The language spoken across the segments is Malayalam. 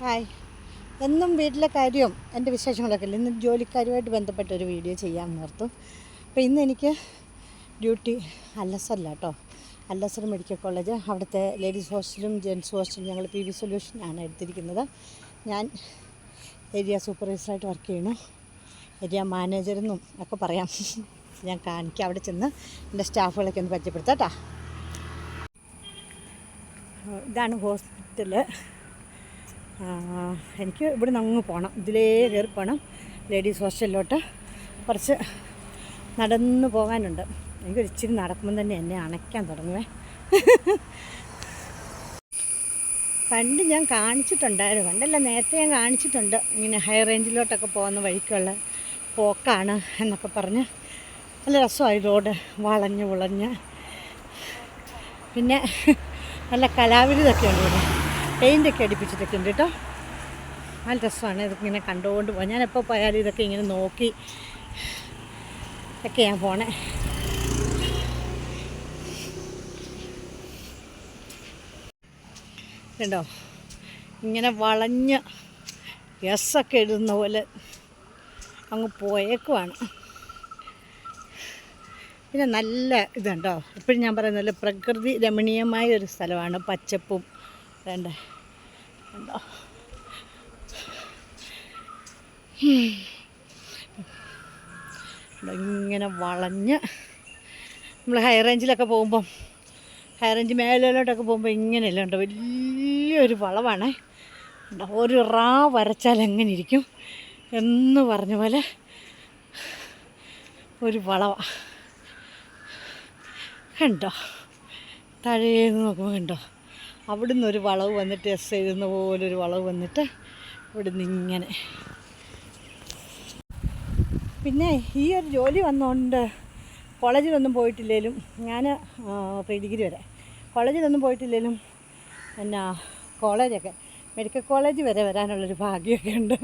ഹായ്. എന്നും വീട്ടിലെ കാര്യവും എന്റെ വിശേഷങ്ങളൊക്കെ ഇല്ല. ഇന്ന് ജോലിക്കാരുമായിട്ട് ബന്ധപ്പെട്ട ഒരു വീഡിയോ ചെയ്യാൻ നിർത്തും. അപ്പോൾ ഇന്ന് എനിക്ക് ഡ്യൂട്ടി അല്ലസറില്ല കേട്ടോ. അല്ലസർ മെഡിക്കൽ കോളേജ്. അവിടുത്തെ ലേഡീസ് ഹോസ്റ്റലും ജെൻസ് ഹോസ്റ്റലും ഞങ്ങൾ പി വി സൊല്യൂഷനാണ് എടുത്തിരിക്കുന്നത്. ഞാൻ ഏരിയ സൂപ്പർവൈസറായിട്ട് വർക്ക് ചെയ്യണു. ഏരിയ മാനേജറെന്നും ഒക്കെ പറയാം. ഞാൻ കാണിക്കാം അവിടെ ചെന്ന് എന്റെ സ്റ്റാഫുകളൊക്കെ ഒന്ന് പരിചയപ്പെടുത്താം കേട്ടോ. ഇതാണ് ഹോസ്പിറ്റൽ. ആ, എനിക്ക് ഇവിടെ നിന്ന് അങ്ങ് പോകണം ഇതിലേ കയറി പോകണം ലേഡീസ് ഹോസ്റ്റലിലോട്ട് കുറച്ച് നടന്നു പോകാനുണ്ട്. എനിക്ക് ഇച്ചിരി നടക്കുമ്പം തന്നെ എന്നെ അണയ്ക്കാൻ തുടങ്ങുവേ. പണ്ട് ഞാൻ കാണിച്ചിട്ടുണ്ടായിരുന്നു. പണ്ടല്ല നേരത്തെ ഞാൻ കാണിച്ചിട്ടുണ്ട്. ഇങ്ങനെ ഹൈ റേഞ്ചിലോട്ടൊക്കെ പോകുന്ന വഴിക്കുള്ള പോക്കാണ് എന്നൊക്കെ പറഞ്ഞ് നല്ല രസമായി റോഡ് വളഞ്ഞ് വിളഞ്ഞ്. പിന്നെ നല്ല കലാവിരുതൊക്കെ ഉണ്ട് ഇവിടെ. പെയിന്റൊക്കെ അടിപ്പിച്ചിട്ടൊക്കെ ഉണ്ട് കേട്ടോ നല്ല രസമാണ് ഇതൊക്കെ ഇങ്ങനെ കണ്ടുകൊണ്ട് പോകാം ഞാൻ എപ്പോൾ പോയാലും ഇതൊക്കെ ഇങ്ങനെ നോക്കി ഒക്കെ ഞാൻ പോണേ. കണ്ടോ? ഇങ്ങനെ വളഞ്ഞ് രസമൊക്കെ ഇടുന്ന പോലെ അങ്ങ് പോയേക്കുവാണ്. പിന്നെ നല്ല ഇതുണ്ടോ? എപ്പോഴും ഞാൻ പറയുന്നത് പ്രകൃതി രമണീയമായ ഒരു സ്ഥലമാണ് പച്ചപ്പും വേണ്ട? ഉണ്ടോ ഇങ്ങനെ വളഞ്ഞ് നമ്മൾ ഹൈ റേഞ്ചിലൊക്കെ പോകുമ്പം ഹൈ റേഞ്ച് മേലോട്ടൊക്കെ പോകുമ്പോൾ ഇങ്ങനെയല്ല ഉണ്ട്? വലിയൊരു വളവാണ്. ഒരു റാ വരച്ചാൽ എങ്ങനെ ഇരിക്കും? എന്ന് പറഞ്ഞ പോലെ ഒരു വളവാണ് കണ്ടോ? താഴേന്ന് നോക്കുമ്പോൾ കണ്ടോ? അവിടുന്ന് ഒരു വളവ് വന്നിട്ട് എസ് എഴുതുന്ന പോലൊരു വളവ് വന്നിട്ട് ഇവിടുന്ന് ഇങ്ങനെ. പിന്നെ ഈ ഒരു ജോലി വന്നുകൊണ്ട് കോളേജിലൊന്നും പോയിട്ടില്ലെങ്കിലും ഞാൻ പ്രീ ഡിഗ്രി വരെ. കോളേജിലൊന്നും പോയിട്ടില്ലേലും എന്നാ കോളേജൊക്കെ മെഡിക്കൽ കോളേജ് വരെ വരാനുള്ളൊരു ഭാഗ്യമൊക്കെ ഉണ്ട്.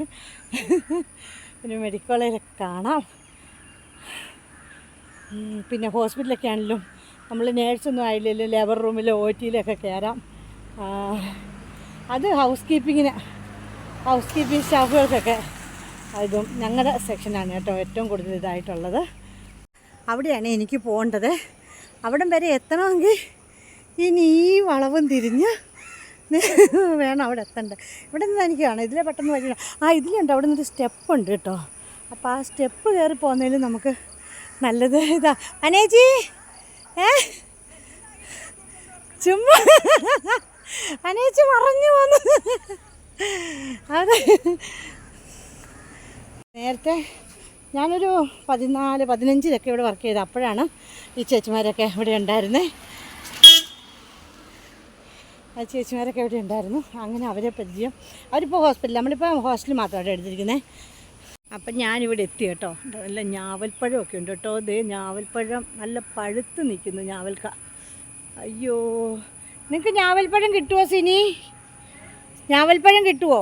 പിന്നെ മെഡിക്കൽ കോളേജൊക്കെ കാണാം പിന്നെ ഹോസ്പിറ്റലൊക്കെ ആണെങ്കിലും നമ്മൾ നേഴ്സൊന്നും ആയില്ലല്ലോ ലേബർ റൂമിലോ ഒ ടിയിലൊക്കെ കയറാം അത് ഹൗസ് കീപ്പിങ്ങിന് ഹൗസ് കീപ്പിംഗ് സ്റ്റാഫുകൾക്കൊക്കെ ഇതും ഞങ്ങളുടെ സെക്ഷനാണ് കേട്ടോ ഏറ്റവും കൂടുതൽ ഇതായിട്ടുള്ളത്. അവിടെയാണ് എനിക്ക് പോകേണ്ടത്. അവിടം വരെ എത്തണമെങ്കിൽ ഇനി ഈ വളവും തിരിഞ്ഞ് വേണം അവിടെ എത്തണ്ട ഇവിടെ നിന്ന് എനിക്ക് കാണാം. ഇതിലെ പെട്ടെന്ന് വഴി ആ ഇതിലുണ്ട് അവിടെ നിന്നൊരു സ്റ്റെപ്പ് ഉണ്ട് കേട്ടോ. അപ്പോൾ ആ സ്റ്റെപ്പ് കയറി പോകുന്നതിൽ നമുക്ക് നല്ലത് ഇതാ. അനേജി! ഏ? ചുമ്മാ. അനേജി മറഞ്ഞു വന്നു. അതെ നേരത്തെ ഞാനൊരു പതിനാല് പതിനഞ്ചിലൊക്കെ ഇവിടെ വർക്ക് ചെയ്ത് അപ്പോഴാണ് ഈ ചേച്ചിമാരൊക്കെ ഇവിടെ ഉണ്ടായിരുന്നേ. ആ ചേച്ചിമാരൊക്കെ ഇവിടെ ഉണ്ടായിരുന്നു. അങ്ങനെ അവരെ പരിചയം. അവരിപ്പോൾ ഹോസ്പിറ്റലിൽ നമ്മളിപ്പോൾ ഹോസ്റ്റലിൽ മാത്രമാണ് എടുത്തിരിക്കുന്നത് അപ്പം ഞാനിവിടെ എത്തി കേട്ടോ. നല്ല ഞാവൽപ്പഴമൊക്കെ ഉണ്ട് കേട്ടോ. ദേ ഞാവൽപ്പഴം നല്ല പഴുത്ത് നിൽക്കുന്നു ഞാവൽക്ക. അയ്യോ. നിങ്ങൾക്ക് ഞാവൽപ്പഴം കിട്ടുമോ സിനി? ഞാവൽപ്പഴം കിട്ടുമോ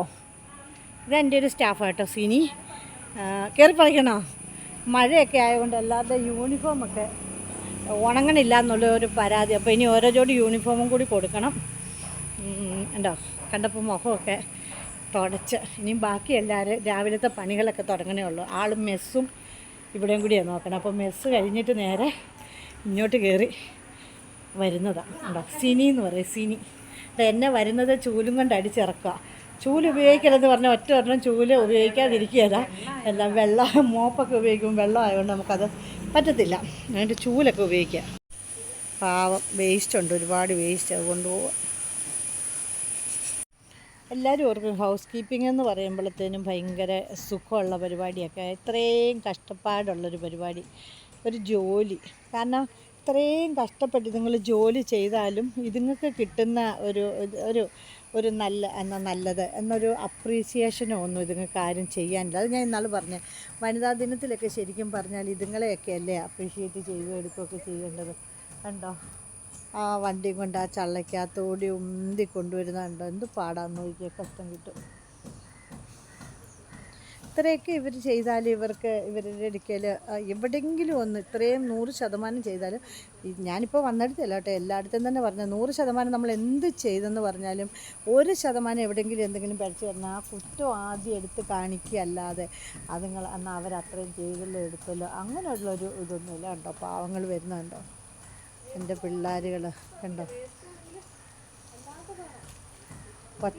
ഇതെന്റെ ഒരു സ്റ്റാഫ് കേട്ടോ സിനി. കയറി പറിക്കണോ മഴയൊക്കെ ആയതുകൊണ്ട് അല്ലാതെ യൂണിഫോമൊക്കെ ഉണങ്ങണില്ല എന്നുള്ള ഒരു പരാതി. അപ്പോൾ ഇനി ഓരോ ജോഡി യൂണിഫോമും കൂടി കൊടുക്കണം. ഉണ്ടോ? കണ്ടപ്പോൾ മുഖമൊക്കെ തുടച്ച്. ഇനിയും ബാക്കി എല്ലാവരും രാവിലത്തെ പണികളൊക്കെ തുടങ്ങണേ ഉള്ളൂ. ആളും മെസ്സും ഇവിടെയും കൂടിയാണ് നോക്കണം. അപ്പോൾ മെസ്സ് കഴിഞ്ഞിട്ട് നേരെ ഇങ്ങോട്ട് കയറി വരുന്നതാണ് ഉണ്ടോ സിനി എന്ന് പറയും സിനി. എന്നെ വരുന്നത് ചൂലും കൊണ്ട് അടിച്ചിറക്കുക ചൂൽ ഉപയോഗിക്കരുതെന്ന് പറഞ്ഞാൽ ഒറ്റ ഒരെണ്ണം ചൂൽ ഉപയോഗിക്കാതിരിക്കുകയല്ല എല്ലാം വെള്ളം മോപ്പൊക്കെ ഉപയോഗിക്കും വെള്ളം ആയതുകൊണ്ട് നമുക്കത് പറ്റത്തില്ല. അതിന്റെ ചൂലൊക്കെ ഉപയോഗിക്കുക പാവം വേസ്റ്റ് ഉണ്ട്. ഒരുപാട് വേസ്റ്റ് അത് എല്ലാവരും ഓർക്കും ഹൗസ് കീപ്പിംഗ് എന്ന് പറയുമ്പോഴത്തേനും ഭയങ്കര സുഖമുള്ള പരിപാടിയൊക്കെ. ഇത്രയും കഷ്ടപ്പാടുള്ളൊരു പരിപാടി. ഒരു ജോലി. കാരണം ഇത്രയും കഷ്ടപ്പെട്ട് നിങ്ങൾ ജോലി ചെയ്താലും ഇതുങ്ങൾക്ക് കിട്ടുന്ന ഒരു ഒരു ഒരു നല്ല എന്നാ നല്ലത് എന്നൊരു അപ്രീസിയേഷനോ ഒന്നും ഇതുങ്ങൾക്ക് ആരും ചെയ്യാനില്ല. അത് ഞാൻ ഇന്നാൾ പറഞ്ഞു വനിതാ ദിനത്തിലൊക്കെ ശരിക്കും പറഞ്ഞാൽ ഇതുങ്ങളെയൊക്കെ അല്ലേ അപ്രീഷിയേറ്റ് ചെയ്യുകയോ എടുക്കുകയൊക്കെ ചെയ്യേണ്ടത്. കണ്ടോ? ആ വണ്ടിയും കൊണ്ട് ആ ചള്ളയ്ക്കകത്തോടി ഉന്തി കൊണ്ടുവരുന്നുണ്ടോ എന്ത് പാടാന്ന് നോക്കിയാൽ കഷ്ടം കിട്ടും. ഇത്രയൊക്കെ ഇവർ ചെയ്താൽ ഇവർക്ക് ഇവരുടെ ഇടയ്ക്കൽ എവിടെയെങ്കിലും ഒന്ന് ഇത്രയും നൂറ് ശതമാനം ചെയ്താൽ ഞാനിപ്പോൾ വന്നിടത്തല്ല കേട്ടോ എല്ലായിടത്തും തന്നെ പറഞ്ഞ നൂറ് ശതമാനം നമ്മൾ എന്ത് ചെയ്തെന്ന് പറഞ്ഞാലും ഒരു ശതമാനം എവിടെയെങ്കിലും എന്തെങ്കിലും പഠിച്ചു പറഞ്ഞാൽ ആ കുറ്റം ആദ്യം എടുത്ത് കാണിക്കുക അല്ലാതെ അതുങ്ങൾ എന്നാൽ അവരത്രയും ചെയ്തല്ലോ എടുത്തല്ലോ അങ്ങനെയുള്ളൊരു ഇതൊന്നുമില്ല കണ്ടോ പാവങ്ങൾ വരുന്നുണ്ടോ? എന്റെ പിള്ളേരുകൾ കണ്ടോ? ഒറ്റ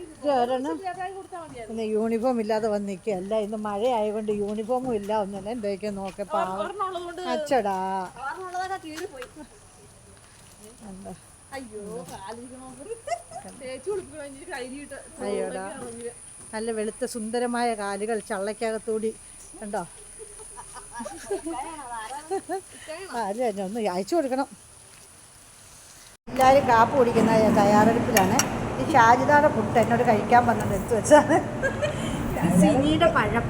ഇന്ന് യൂണിഫോം ഇല്ലാതെ വന്ന് നിൽക്കുകയല്ല ഇന്ന് മഴ ആയതുകൊണ്ട് യൂണിഫോമും ഇല്ല. ഒന്നുമില്ല എന്തൊക്കെ നോക്കെ പാവം. അച്ചടാ. അയ്യോടാ. നല്ല വെളുത്ത സുന്ദരമായ കാലുകൾ ചള്ളക്കകത്തൂടി. കണ്ടോ? അല്ല ഒന്ന് അയച്ചു കൊടുക്കണം. എല്ലാവരും കാപ്പ് കുടിക്കുന്ന തയ്യാറെടുപ്പിലാണ്. ഈ ഷാജിദാടെ പുട്ട് എന്നോട് കഴിക്കാൻ പറഞ്ഞത് എടുത്തു വെച്ചാണ് സിനിയുടെ പഴം.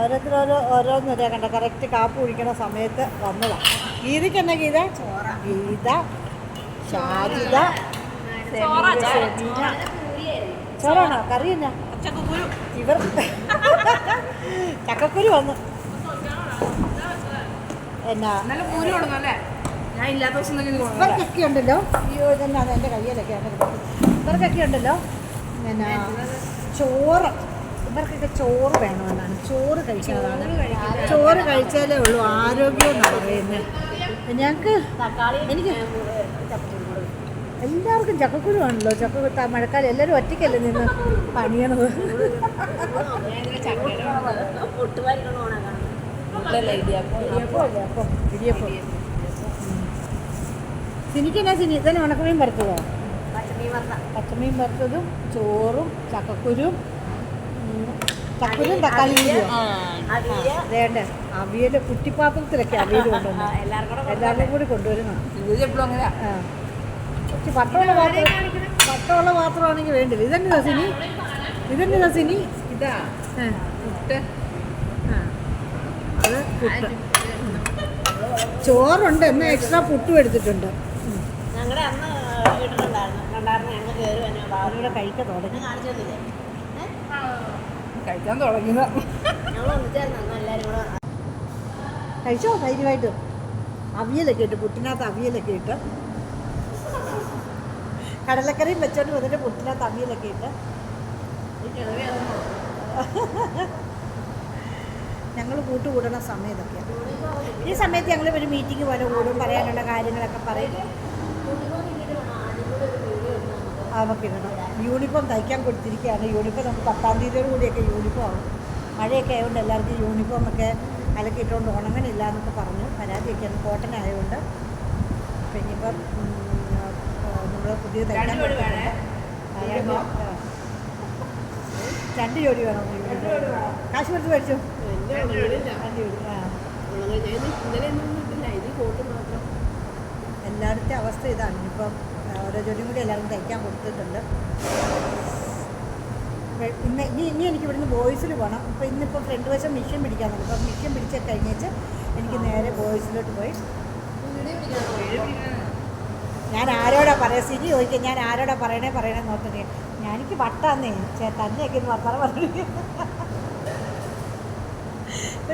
ഓരോരുത്തരോരോ ഓരോ ഓരോന്നൊരു കണ്ട? കറക്റ്റ് കാപ്പ് കുടിക്കുന്ന സമയത്ത് വന്നതാണ് ഗീതയ്ക്ക് എന്നാ ഗീത? ഗീത സെമീന. ചോറാണോ? കറി എന്നാ? ഇവർ ചക്കക്കുരു വന്നു. എന്നാ? നല്ല പൂരി കൊടുക്കുന്നല്ലേ ഞാൻ ഇല്ലാത്ത ദിവസം തന്നെ ഇവർക്കൊക്കെ ഉണ്ടല്ലോ? അയ്യോ ഇതന്നെ അത് എന്റെ കയ്യിലൊക്കെ ഇവർക്കൊക്കെ ഉണ്ടല്ലോ? പിന്നെ ചോറ്. ഇവർക്കൊക്കെ ചോറ് വേണമെന്നാണ്. ചോറ് കഴിക്കാതാണ് ചോറ് കഴിച്ചാലേ ഉള്ളൂ ആരോഗ്യം എന്ന് പറയുന്നത് ഞങ്ങൾക്ക് എനിക്ക് എല്ലാവർക്കും ചക്കക്കുരു ആണല്ലോ ചക്ക മഴക്കാലം എല്ലാവരും ഒറ്റയ്ക്കല്ലേ നിന്ന് പണിയണത്. ഇടിയപ്പം. ഇടിയപ്പം. സിനിക്കെന്നാ സിനി? തന്നെ ഉണക്കമീൻ വറുത്തതോ? പച്ചമീൻ വറുത്തതും ചോറും ചക്കക്കുരും ചക്കക്കുരും തക്കാളിയും വേണ്ട. അവിയൽ കുറ്റിപ്പാത്രത്തിലൊക്കെ അവിയൽ കൊണ്ടുവന്നു. എല്ലാവർക്കും കൂടി പാത്രം വട്ടമുള്ള പാത്രമാണെങ്കിൽ വേണ്ടില്ല. ഇതെന്നെ സിനി. ഇതെന്നെ സിനി. ഇതാ. ആ. പുട്ട്. ആ. അത് പുട്ട്. ചോറുണ്ട്. എന്നാൽ എക്സ്ട്രാ പുട്ടും എടുത്തിട്ടുണ്ട്. ഞങ്ങളുടെ അന്ന് വീട്ടിലുണ്ടായിരുന്നു കണ്ടായിരുന്നു? ഞങ്ങൾ കയറി വന്നു. അവരുടെ കഴിക്കാൻ തുടങ്ങി. കാണിച്ചില്ലേ കഴിക്കാൻ തുടങ്ങിയത്. ഞങ്ങൾ ഒന്നിച്ചായിരുന്നു. അന്ന് എല്ലാവരും കൂടെ കഴിച്ചോ? ധൈര്യമായിട്ട്. അവിയലൊക്കെ ഇട്ട് പുട്ടിനകത്ത് അവിയലൊക്കെ ഇട്ട്. കടലക്കറിയും വെച്ചോണ്ട് വന്നിട്ട് പുട്ടിനകത്ത് അവിയലൊക്കെ ഇട്ട്. ഞങ്ങൾ കൂട്ടുകൂടണ സമയത്തൊക്കെയാണ് ഈ സമയത്ത് ഞങ്ങൾ ഒരു മീറ്റിംഗ് പോലെ കൂടും പറയാനുള്ള കാര്യങ്ങളൊക്കെ പറയും. നമുക്ക് ഇടണം യൂണിഫോം തയ്ക്കാൻ കൊടുത്തിരിക്കുകയാണ്. യൂണിഫോം നമുക്ക് പത്താം തീയതിയോട് കൂടിയൊക്കെ യൂണിഫോം ആവും. മഴയൊക്കെ ആയതുകൊണ്ട് എല്ലാവർക്കും യൂണിഫോം ഒക്കെ അലക്കിയിട്ടുകൊണ്ട് ഉണങ്ങണില്ല എന്നൊക്കെ പറഞ്ഞു. പരാതിയൊക്കെയാണ് കോട്ടൺ ആയതുകൊണ്ട്. പിന്നെ ഇപ്പം നമ്മൾ പുതിയ തയ്ക്കാൻ രണ്ട് ജോഡി വേണേ? കാശ് കൊടുത്ത് മേടിച്ചു? രണ്ട് ജോഡി ആ. എല്ലായിടത്തെ അവസ്ഥ ഇതാണ്. ഇപ്പം ഓരോ ജോലിയും കൂടി എല്ലാവർക്കും തയ്ക്കാൻ കൊടുത്തിട്ടുണ്ട്. ഇന്ന് ഇനി ഇനി എനിക്ക് ഇവിടുന്ന് ബോയ്സിൽ പോകണം ഇപ്പോൾ ഇന്നിപ്പോൾ ഫ്രണ്ട് വശം മിഷ്യൻ പിടിക്കാമെന്നു അപ്പം മിഷ്യൻ പിടിച്ച കഴിഞ്ഞേച്ച് എനിക്ക് നേരെ ബോയ്സിലോട്ട് പോയി. ഞാൻ ആരോടാ പറയാ? സിരി ചോദിക്കാം. ഞാൻ ആരോടാ പറയണേ പറയണേ നോക്കണേ ഞാൻ എനിക്ക് വട്ടാന്നേ. ചേ തന്നെയൊക്കെ വർത്തമാനം പറഞ്ഞു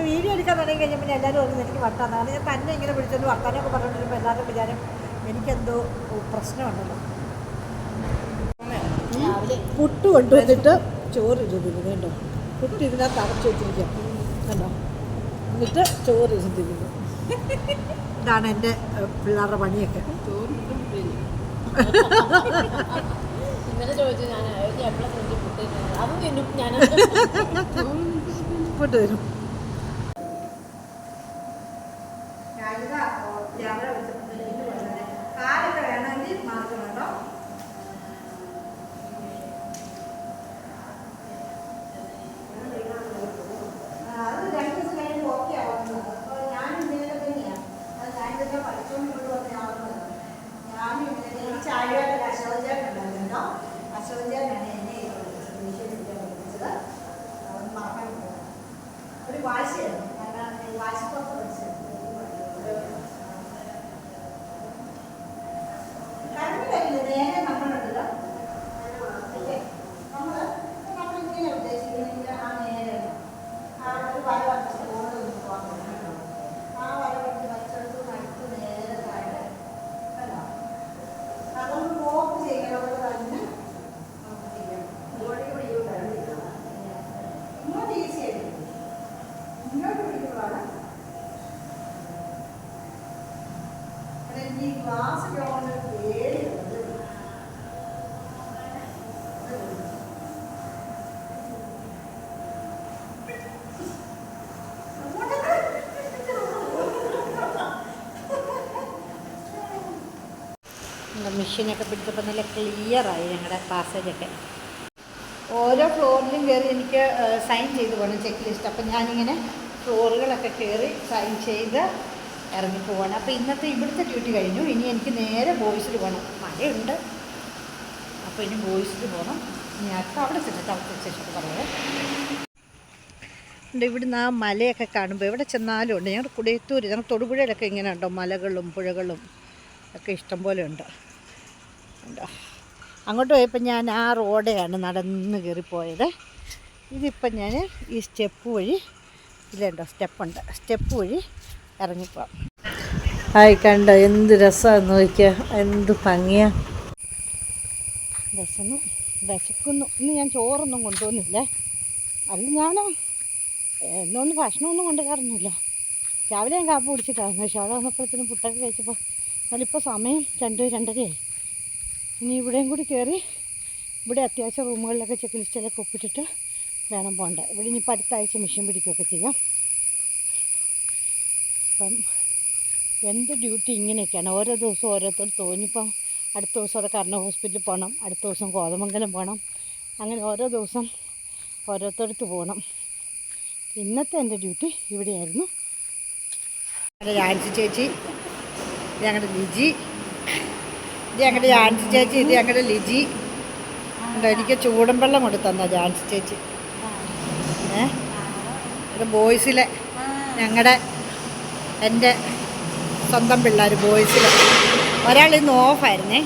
വീഡിയോ എടുക്കാൻ തുടങ്ങി കഴിഞ്ഞപ്പോൾ എല്ലാവരും ഓർക്കുന്നത് എനിക്ക് വട്ടാന്നാണ് ഞാൻ തന്നെ ഇങ്ങനെ പിടിച്ചോണ്ട് വർത്താനൊക്കെ പറഞ്ഞുകൊണ്ടിരുമ്പോൾ എല്ലാവരും വിചാരം എനിക്കെന്തോ പ്രശ്നമുണ്ടല്ലോ. പുട്ട് കൊണ്ടുവന്നിട്ട് ചോറ് ഇരുന്നിരുന്നു കേട്ടോ. പുട്ട് ഇതിനകത്ത് അടച്ചു വെച്ചിരിക്കാം. കണ്ടോ? എന്നിട്ട് ചോറ് ഇരുന്നിരുന്നു ഇതാണ് എന്റെ പിള്ളേരുടെ പണിയൊക്കെ. പുട്ട്? ചോദിച്ചു ഞാൻ എപ്പോഴും ഫ്രിഡ്ജിൽ പുട്ടിട്ടുണ്ട് അതും തിന്നും ഞാൻ പുട്ട് തരും കാലൊക്കെ വേണമെങ്കിൽ മാറ്റം കേട്ടോ അത് രണ്ട് ദിവസം കഴിയുമ്പോൾ ഓക്കെ ആവുന്നത് അപ്പോൾ ഞാനും ഇങ്ങനെയൊക്കെ തന്നെയാണ് അത് ഞാനിതൊക്കെ പഠിച്ചുകൊണ്ട് കൊണ്ട് വന്ന ആവുന്നത് ഞാനും ഇങ്ങനെ ഈ ചായയായിട്ട് അശോചായിട്ടുണ്ടായിരുന്നു കേട്ടോ അശോചാനാണ് എന്നെ വിഷയം പഠിപ്പിച്ചത് അതൊന്നും മറക്കാൻ പറ്റില്ല ഒരു വാശിയായിരുന്നു കാരണം ഈ വാശിപ്പുറത്ത് പഠിച്ചത് കറണ്ട് വരില്ല നേരെ നമ്മളുണ്ടല്ലോ അല്ലേ നമ്മൾ മെഷീനൊക്കെ പിടിച്ചപ്പോൾ നല്ല ക്ലിയറായി ഞങ്ങളുടെ പാസേജൊക്കെ ഓരോ ഫ്ലോറിലും കയറി എനിക്ക് സൈൻ ചെയ്ത് പോകണം ചെക്ക് ലിസ്റ്റ് അപ്പം ഞാനിങ്ങനെ ഫ്ലോറുകളൊക്കെ കയറി സൈൻ ചെയ്ത് ഇറങ്ങി പോവാണ്. അപ്പോൾ ഇന്നത്തെ ഇവിടുത്തെ ഡ്യൂട്ടി കഴിഞ്ഞു. ഇനി എനിക്ക് നേരെ ബോയ്സിൽ പോകണം മഴയുണ്ട്. അപ്പോൾ ഇനി ബോയ്സിൽ പോകണം ഇനി അടുത്ത അവിടെ ചെന്നിട്ട് അവിടുത്തെ ശേഷം പറയാം. ഉണ്ട് ഇവിടുന്ന് ആ മലയൊക്കെ കാണുമ്പോൾ എവിടെ ചെന്നാലും ഉണ്ട്. ഞങ്ങളുടെ കുടയത്തൂർ ഞങ്ങൾ തൊടുപുഴയിലൊക്കെ ഇങ്ങനെ ഉണ്ടോ? മലകളും പുഴകളും ഒക്കെ ഇഷ്ടംപോലെ ഉണ്ട്. ഉണ്ടോ അങ്ങോട്ട് പോയപ്പോൾ ഞാൻ ആ റോഡെയാണ് നടന്ന് കയറിപ്പോയത്. ഇതിപ്പം ഞാൻ ഈ സ്റ്റെപ്പ് വഴി ഇല്ലേണ്ടോ സ്റ്റെപ്പുണ്ട് സ്റ്റെപ്പ് വഴി ഇറങ്ങിപ്പോവാം. ആയി കണ്ടോ? എന്ത് രസമാണ് നോക്കിയാൽ എന്ത് ഭംഗിയാ. വിശന്നു. വിശക്കുന്നു. ഇന്ന് ഞാൻ ചോറൊന്നും കൊണ്ടുപോകുന്നില്ല. അല്ല ഞാൻ എന്നൊന്നും ഭക്ഷണമൊന്നും കൊണ്ടുവരാറൊന്നുമില്ല രാവിലെ ഞാൻ കാപ്പ് കുടിച്ചിട്ടായിരുന്നു പക്ഷേ അവിടെ വന്നപ്പോഴത്തേനും പുട്ടൊക്കെ കഴിച്ചപ്പോൾ എന്നാലിപ്പോൾ സമയം രണ്ട് രണ്ടരയായി. ഇനി ഇവിടെയും കൂടി കയറി ഇവിടെ അത്യാവശ്യം റൂമുകളിലൊക്കെ ചെക്ക് ലിസ്റ്റിലൊക്കെ ഒപ്പിട്ടിട്ട് വേണം പോകണ്ട. ഇവിടെ ഇനിയിപ്പോൾ അടുത്ത ആഴ്ച മെഷീൻ പിടിക്കുകയൊക്കെ ചെയ്യാം. അപ്പം എന്റെ ഡ്യൂട്ടി ഇങ്ങനെയൊക്കെയാണ്. ഓരോ ദിവസവും ഓരോരുത്തർ തോന്നിപ്പം അടുത്ത ദിവസം അവിടെ കർണ ഹോസ്പിറ്റലിൽ പോകണം അടുത്ത ദിവസം കോതമംഗലം പോകണം അങ്ങനെ ഓരോ ദിവസം ഓരോരുത്തടുത്ത് പോകണം. ഇന്നത്തെ എന്റെ ഡ്യൂട്ടി ഇവിടെയായിരുന്നു. ആൻസി ചേച്ചി ഞങ്ങളുടെ ലിജി ഇത് ഞങ്ങളുടെ ജാൻസി ചേച്ചി ഇത് ഞങ്ങളുടെ ലിജി. ഉണ്ടോ എനിക്ക് ചൂടും വെള്ളം കൊണ്ട് തന്ന ജാൻസി ചേച്ചി. ഏ? ബോയ്സിലെ ഞങ്ങളുടെ എന്റെ സ്വന്തം പിള്ളേർ ബോയ്സിലെ. ഒരാൾ ഇന്ന് ഓഫായിരുന്നേ.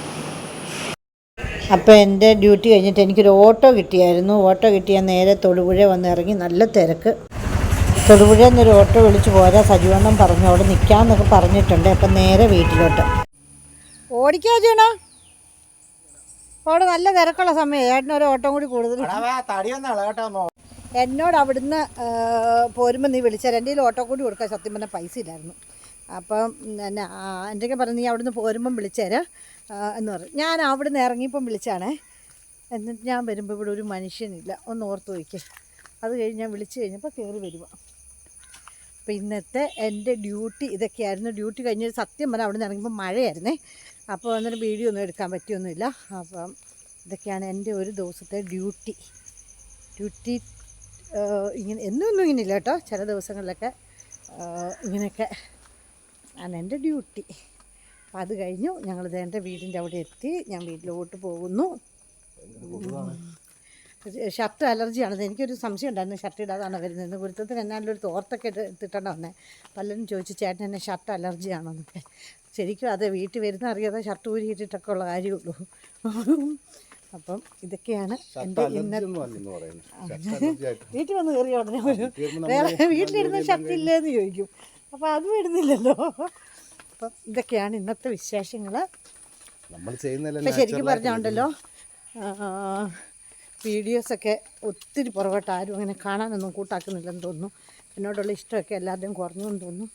അപ്പോൾ എന്റെ ഡ്യൂട്ടി കഴിഞ്ഞിട്ട് എനിക്കൊരു ഓട്ടോ കിട്ടിയായിരുന്നു. ഓട്ടോ കിട്ടിയാൽ നേരെ തൊടുപുഴ വന്ന് ഇറങ്ങി. നല്ല തിരക്ക്. തൊടുപുഴയിൽ നിന്നൊരു ഓട്ടോ വിളിച്ച് പോരാ സജീവണ്ണം പറഞ്ഞു അവിടെ നിൽക്കാമെന്നൊക്കെ പറഞ്ഞിട്ടുണ്ട്. അപ്പം നേരെ വീട്ടിലോട്ട്. ഓടിക്കാ ചെയ്യണോ അവിടെ നല്ല തിരക്കുള്ള സമയം. ഏട്ടനൊരു ഓട്ടം കൂടി കൂടുതൽ. എന്നോട് അവിടുന്ന് പോരുമ്പോൾ നീ വിളിച്ചാൽ എന്റെ കയ്യിൽ ഓട്ടോ കൂടി കൊടുക്കാൻ സത്യം പറഞ്ഞാൽ പൈസ ഇല്ലായിരുന്നു. അപ്പം എന്നെ എന്റെ പറഞ്ഞു നീ അവിടുന്ന് പോരുമ്പം വിളിച്ചേരാ എന്ന് പറഞ്ഞു. ഞാൻ അവിടുന്ന് ഇറങ്ങിയപ്പം വിളിച്ചാണേ. എന്നിട്ട് ഞാൻ വരുമ്പോൾ ഇവിടെ ഒരു മനുഷ്യനില്ല. ഒന്ന് ഓർത്ത് വയ്ക്കുക അത് കഴിഞ്ഞ് ഞാൻ വിളിച്ചു കഴിഞ്ഞപ്പോൾ കയറി വരിക അപ്പോൾ ഇന്നത്തെ എന്റെ ഡ്യൂട്ടി ഇതൊക്കെയായിരുന്നു. ഡ്യൂട്ടി കഴിഞ്ഞ് സത്യം പറഞ്ഞാൽ അവിടെ നിന്ന് ഇറങ്ങുമ്പോൾ മഴയായിരുന്നേ. അപ്പോൾ അന്നേരം വീഡിയോ ഒന്നും എടുക്കാൻ പറ്റിയൊന്നുമില്ല. അപ്പം ഇതൊക്കെയാണ് എന്റെ ഒരു ദിവസത്തെ ഡ്യൂട്ടി. ഡ്യൂട്ടി ഇങ്ങനെ എന്നൊന്നും ഇങ്ങനെ ഇല്ല കേട്ടോ. ചില ദിവസങ്ങളിലൊക്കെ ഇങ്ങനെയൊക്കെ ആണ് എന്റെ ഡ്യൂട്ടി. അപ്പം അത് കഴിഞ്ഞു. ഞങ്ങളിത് എന്റെ വീടിന്റെ അവിടെ എത്തി. ഞാൻ വീട്ടിലോട്ട് പോകുന്നു. ഷർട്ട് അലർജിയാണത് എനിക്കൊരു സംശയം ഉണ്ടായിരുന്നു. ഷർട്ട് ഇടാതാണ് വരുന്നത് ഗുരുത്തത്തിന് എന്നാലും ഒരു തോർത്തൊക്കെ ഇട്ട് ഇട്ടിട്ടാണ് വന്നത് പലരും ചോദിച്ചു ചേട്ടൻ എന്നെ ഷർട്ട് അലർജിയാണെന്ന് ശരിക്കും അത് വീട്ടിൽ വരുന്ന അറിയാതെ ഷർട്ട് ഊരിയിട്ടിട്ടൊക്കെ ഉള്ള കാര്യമുള്ളൂ. അപ്പം ഇതൊക്കെയാണ് എന്റെ ഇന്നത്തെ വീട്ടിൽ വന്ന് കയറിയ ഉടനെ ഒരു വേറെ വീട്ടിലിരുന്ന ഷർട്ട് ഇല്ലേന്ന് ചോദിക്കും. അപ്പോൾ അതും ഇടുന്നില്ലല്ലോ അപ്പം ഇതൊക്കെയാണ് ഇന്നത്തെ വിശേഷങ്ങൾ നമ്മൾ ശരിക്കും പറഞ്ഞുണ്ടല്ലോ. വീഡിയോസൊക്കെ ഒത്തിരി പുറകോട്ട് ആരും അങ്ങനെ കാണാനൊന്നും കൂട്ടാക്കുന്നില്ലെന്ന് തോന്നുന്നു. എന്നോടുള്ള ഇഷ്ടമൊക്കെ എല്ലാവരുടെയും കുറഞ്ഞു എന്ന് തോന്നുന്നു.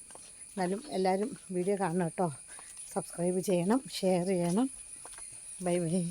എന്നാലും എല്ലാവരും വീഡിയോ കാണണം കേട്ടോ. സബ്സ്ക്രൈബ് ചെയ്യണം ഷെയർ ചെയ്യണം. Bye bye